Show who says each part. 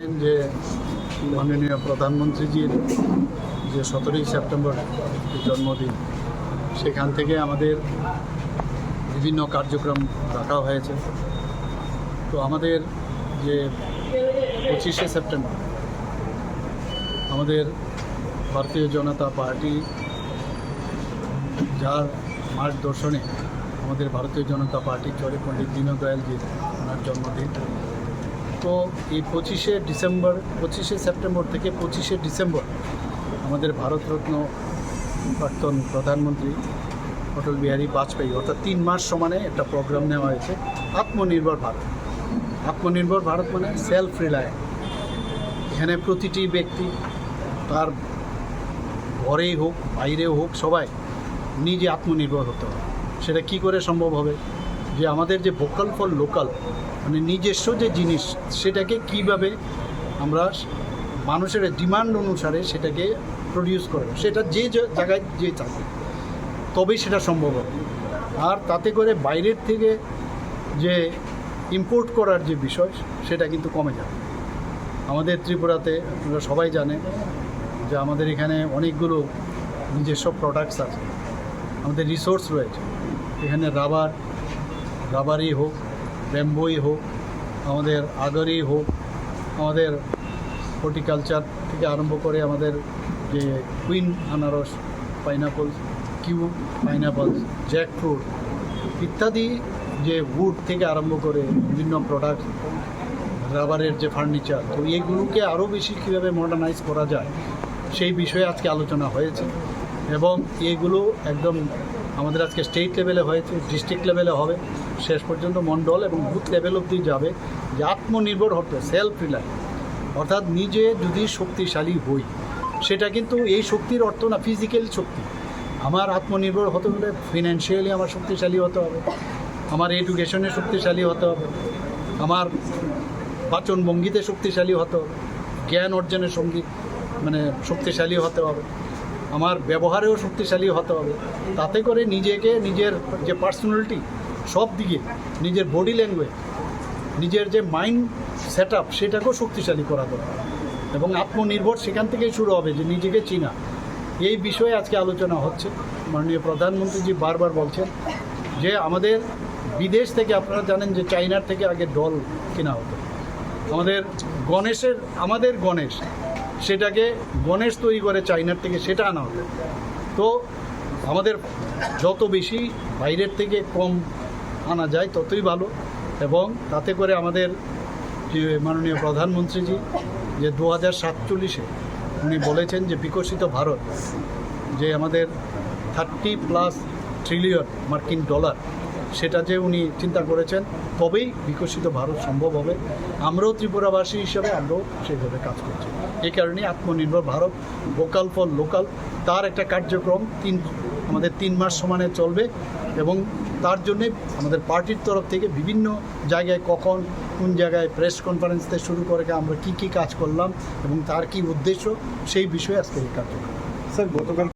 Speaker 1: যে মাননীয় প্রধানমন্ত্রীজির যে সতেরোই সেপ্টেম্বর জন্মদিন, সেখান থেকে আমাদের বিভিন্ন কার্যক্রম রাখা হয়েছে। তো আমাদের যে পঁচিশে সেপ্টেম্বর, আমাদের ভারতীয় জনতা পার্টি যার মার্গদর্শনে আমাদের ভারতীয় জনতা পার্টি চরে পণ্ডিত দীনদয়ালজির ওনার জন্মদিন। তো এই পঁচিশে ডিসেম্বর, পঁচিশে সেপ্টেম্বর থেকে পঁচিশে ডিসেম্বর আমাদের ভারতরত্ন প্রাক্তন প্রধানমন্ত্রী অটল বিহারী বাজপেয়ী, অর্থাৎ তিন মাস সমানে একটা প্রোগ্রাম নেওয়া হয়েছে, আত্মনির্ভর ভারত। আত্মনির্ভর ভারত মানে সেলফ রিলায়েন্ট এখানে প্রতিটি ব্যক্তি তার ঘরেই হোক বাইরেও হোক, সবাই নিজে আত্মনির্ভর হতে হবে। সেটা কি করে সম্ভব হবে? যে আমাদের যে ভোকাল ফর লোকাল মানে নিজস্ব যে জিনিস, সেটাকে কীভাবে আমরা মানুষের ডিমান্ড অনুসারে সেটাকে প্রডিউস করব, সেটা যে জায়গায় যে চাকরি তবেই সেটা সম্ভব হবে। আর তাতে করে বাইরের থেকে যে ইম্পোর্ট করার যে বিষয়, সেটা কিন্তু কমে যাবে। আমাদের ত্রিপুরাতে আপনারা সবাই জানে যে আমাদের এখানে অনেকগুলো নিজস্ব প্রোডাক্টস আছে। আমাদের রিসোর্স রয়েছে। এখানে রাবার রাবারই হোক, ব্যাম্বোই হোক, আমাদের আগরই হোক, আমাদের হর্টিকালচার থেকে আরম্ভ করে আমাদের যে কুইন আনারস পাইনাপল কিউ পাইনাপল জ্যাকফ্রুট ইত্যাদি যে উড থেকে আরম্ভ করে বিভিন্ন প্রোডাক্ট রাবারের যে ফার্নিচার তো এইগুলোকে আরও বেশি কীভাবে মডার্নাইজ করা যায়, সেই বিষয়ে আজকে আলোচনা হয়েছে এবং এগুলো একদম আমাদের আজকে স্টেট লেভেলে হয়েছে ডিস্ট্রিক্ট লেভেলে হবে। শেষ পর্যন্ত মণ্ডল এবং বুথ লেভেল অবধি যাবে। যে আত্মনির্ভর হতে সেলফ রিলায়েন্ট অর্থাৎ নিজে যদি শক্তিশালী হই, সেটা কিন্তু এই শক্তির অর্থ না ফিজিক্যাল শক্তি। আমার আত্মনির্ভর হতে হলে ফিনান্সিয়ালি আমার শক্তিশালী হতে হবে। আমার এডুকেশনে শক্তিশালী হতে হবে। আমার বাচন ভঙ্গিতে শক্তিশালী হতে হবে। জ্ঞান অর্জনের সঙ্গী মানে শক্তিশালী হতে হবে। আমার ব্যবহারেও শক্তিশালী হতে হবে। তাতে করে নিজেকে, নিজের যে পার্সোনালিটি সব দিকে, নিজের বডি ল্যাঙ্গুয়েজ নিজের যে মাইন্ড সেট আপ সেটাকেও শক্তিশালী করা দরকার। এবং আত্মনির্ভর সেখান থেকেই শুরু হবে যে নিজেকে চিনা। এই বিষয়ে আজকে আলোচনা হচ্ছে। মাননীয় প্রধানমন্ত্রীজি বারবার বলছেন যে আমাদের বিদেশ থেকে আপনারা জানেন যে চাইনার থেকে আগে ডল কেনা হতো। আমাদের গণেশের, আমাদের গণেশ সেটাকে গণেশ তৈরি করে চাইনার থেকে সেটা আনা হতো তো আমাদের যত বেশি বাইরের থেকে কম আনা যায় ততই ভালো। এবং তাতে করে আমাদের যে মাননীয় প্রধানমন্ত্রীজি, যে দু হাজার সাতচল্লিশে উনি বলেছেন যে বিকশিত ভারত, যে আমাদের থার্টি প্লাস ট্রিলিয়ন মার্কিন ডলার সেটা যে উনি চিন্তা করেছেন, তবেই বিকশিত ভারত সম্ভব হবে। আমরাও ত্রিপুরাবাসী হিসেবে আমরাও সেইভাবে কাজ করছি। এই কারণে আত্মনির্ভর ভারত ভোকাল ফর লোকাল তার একটা কার্যক্রম তিন, আমাদের তিন মাস সমানে চলবে এবং তার জন্যে আমাদের পার্টির তরফ থেকে বিভিন্ন জায়গায় কখন, কোন জায়গায় প্রেস কনফারেন্স থেকে শুরু করে, আমরা কি কি কাজ করলাম এবং তার কি উদ্দেশ্য, সেই বিষয়ে আজকে এই কার্যক্রম।
Speaker 2: স্যার, গতকাল